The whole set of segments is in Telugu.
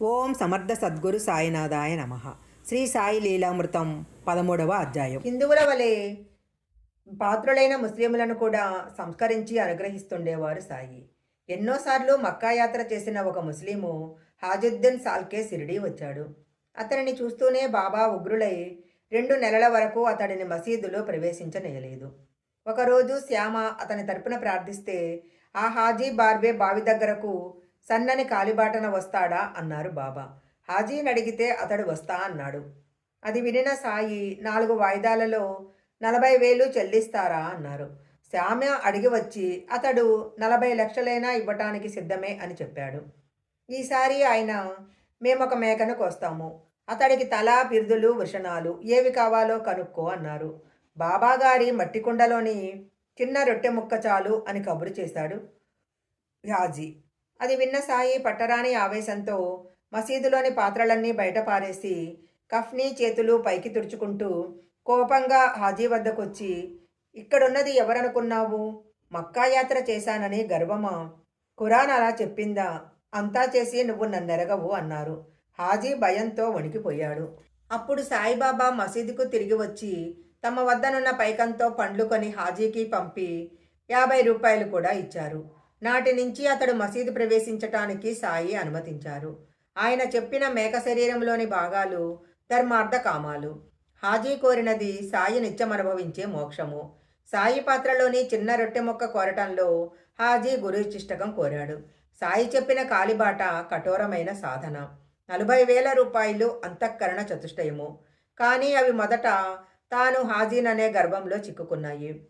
ఓం సమర్థ సద్గురు సాయినాథాయ నమ. శ్రీ సాయి లీలామృతం పదమూడవ అధ్యాయం. హిందువుల వలె పాత్రులైన ముస్లింలను కూడా సంస్కరించి అనుగ్రహిస్తుండేవారు సాయి. ఎన్నోసార్లు మక్కా యాత్ర చేసిన ఒక ముస్లిము హాజుద్దీన్ సాల్కే సిరిడి వచ్చాడు. అతనిని చూస్తూనే బాబా ఉగ్రులై రెండు నెలల వరకు అతడిని మసీదులో ప్రవేశించనేయలేదు. ఒకరోజు శ్యామ అతని తరపున ప్రార్థిస్తే ఆ హాజీ బార్బే బావి దగ్గరకు సన్నని కాలిబాటన వస్తాడా? అన్నారు బాబా. హాజీని అడిగితే అతడు వస్తా అన్నాడు. అది వినిన సాయి నాలుగు వాయిదాలలో నలభై వేలు చెల్లిస్తారా? అన్నారు. శ్యామ అడిగి వచ్చి అతడు నలభై లక్షలైనా ఇవ్వటానికి సిద్ధమే అని చెప్పాడు. ఈసారి ఆయన మేమొక మేకను కోస్తాము. అతడికి తల బిరుదులు వృషణాలు ఏవి కావాలో కనుక్కో అన్నారు. బాబాగారి మట్టి కుండలోని చిన్న రొట్టె ముక్క చాలు అని కబురు చేశాడు హాజీ. అది విన్న సాయి పట్టరాని ఆవేశంతో మసీదులోని పాత్రలన్నీ బయటపారేసి కఫ్నీ చేతులు పైకి తుడుచుకుంటూ కోపంగా హాజీ వద్దకొచ్చి ఇక్కడున్నది ఎవరనుకున్నావు? మక్కా యాత్ర చేశానని గర్వమా? ఖురాన్ అలా చెప్పిందా? అంతా చేసి నువ్వు నన్నెరగవు అన్నారు. హాజీ భయంతో వణికిపోయాడు. అప్పుడు సాయిబాబా మసీదుకు తిరిగి వచ్చి తమ వద్దనున్న పైకంతో పండ్లు కొని హాజీకి పంపి యాభై రూపాయలు కూడా ఇచ్చారు. నాటి నుంచి అతడు మసీదు ప్రవేశించటానికి సాయి అనుమతించారు. ఆయన చెప్పిన మేక శరీరంలోని భాగాలు ధర్మార్థ కామాలు. హాజీ కోరినది సాయి నిత్యమనుభవించే మోక్షము. సాయి పాత్రలోని చిన్న రొట్టె మొక్క కోరటంలో హాజీ గురుచిష్టకం కోరాడు. సాయి చెప్పిన కాలిబాట కఠోరమైన సాధన. నలభై వేల రూపాయలు అంతఃకరణ చతుష్టయము. కానీ అవి మొదట తాను హాజీననే గర్భంలో చిక్కుకున్నాయి.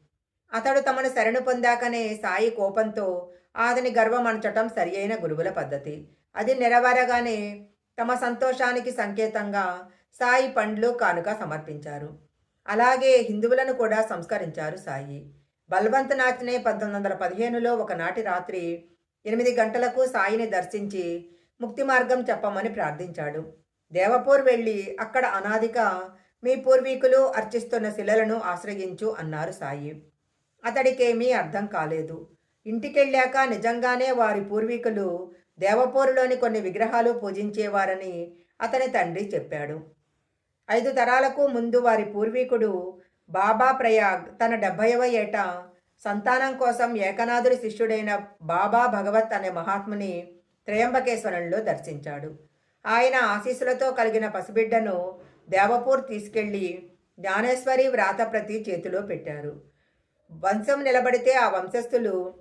అతడు తమను శరణు పొందాకనే సాయి కోపంతో అతని గర్వం సరి అయిన గురువుల పద్ధతి. అది నెరవేరగానే తమ సంతోషానికి సంకేతంగా సాయి పండ్లు కానుక సమర్పించారు. అలాగే హిందువులను కూడా సంస్కరించారు సాయి. బల్వంత్ నాచ్నే పంతొమ్మిది వందల పదిహేనులో ఒకనాటి రాత్రి ఎనిమిది గంటలకు సాయిని దర్శించి ముక్తి మార్గం చెప్పమని ప్రార్థించాడు. దేవపూర్ వెళ్ళి అక్కడ అనాదిక మీ పూర్వీకులు అర్చిస్తున్న శిలలను ఆశ్రయించు అన్నారు సాయి. అతడికేమీ అర్థం కాలేదు. ఇంటికెళ్ళాక నిజంగానే వారి పూర్వీకులు దేవపూరులోని కొన్ని విగ్రహాలు పూజించేవారని అతని తండ్రి చెప్పాడు. ఐదు తరాలకు ముందు వారి పూర్వీకుడు బాబా ప్రయాగ్ తన డెబ్భైవ ఏట సంతానం కోసం ఏకనాథుడి శిష్యుడైన బాబా భగవత్ అనే మహాత్ముని త్రయంబకేశ్వరంలో దర్శించాడు. ఆయన ఆశీస్సులతో కలిగిన పసిబిడ్డను దేవపూర్ తీసుకెళ్ళి జ్ఞానేశ్వరి వ్రాతప్రతి చేతిలో పెట్టారు. వంశం నిలబడితే ఆ వంశస్థులు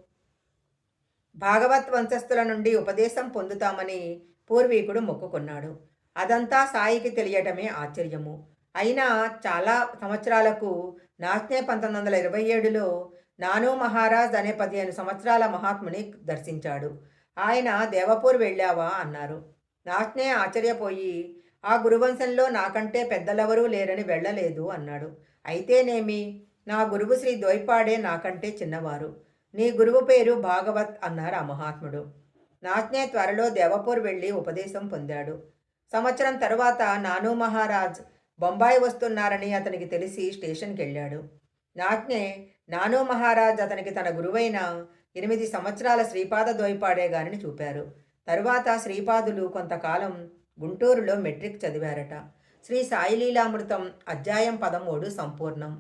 భాగవత్ వంశస్థుల నుండి ఉపదేశం పొందుతామని పూర్వీకుడు మొక్కుకున్నాడు. అదంతా సాయికి తెలియటమే ఆశ్చర్యము. అయినా చాలా సంవత్సరాలకు నాస్నే పంతొమ్మిది వందల ఇరవై ఏడులో నానూ మహారాజ్ అనే పదిహేను సంవత్సరాల మహాత్ముని దర్శించాడు. ఆయన దేవపూర్ వెళ్ళావా? అన్నారు. నాస్నే ఆశ్చర్యపోయి ఆ గురువంశంలో నాకంటే పెద్దలెవరూ లేరని వెళ్ళలేదు అన్నాడు. అయితేనేమి? నా గురువు శ్రీ ద్వైపాడే నాకంటే చిన్నవారు. నీ గురువు పేరు భాగవత్ అన్నారు ఆ మహాత్ముడు. నాజ్నే త్వరలో దేవపూర్ వెళ్ళి ఉపదేశం పొందాడు. సంవత్సరం తరువాత నానూ మహారాజ్ బొంబాయి వస్తున్నారని అతనికి తెలిసి స్టేషన్కి వెళ్ళాడు. నాజ్ఞే నానూ మహారాజ్ అతనికి తన గురువైన ఎనిమిది సంవత్సరాల శ్రీపాద ద్వైపాడే గారిని చూపారు. తరువాత శ్రీపాదులు కొంతకాలం గుంటూరులో మెట్రిక్ చదివారట. శ్రీ సాయిలీలామృతం అధ్యాయం పదమూడు సంపూర్ణం.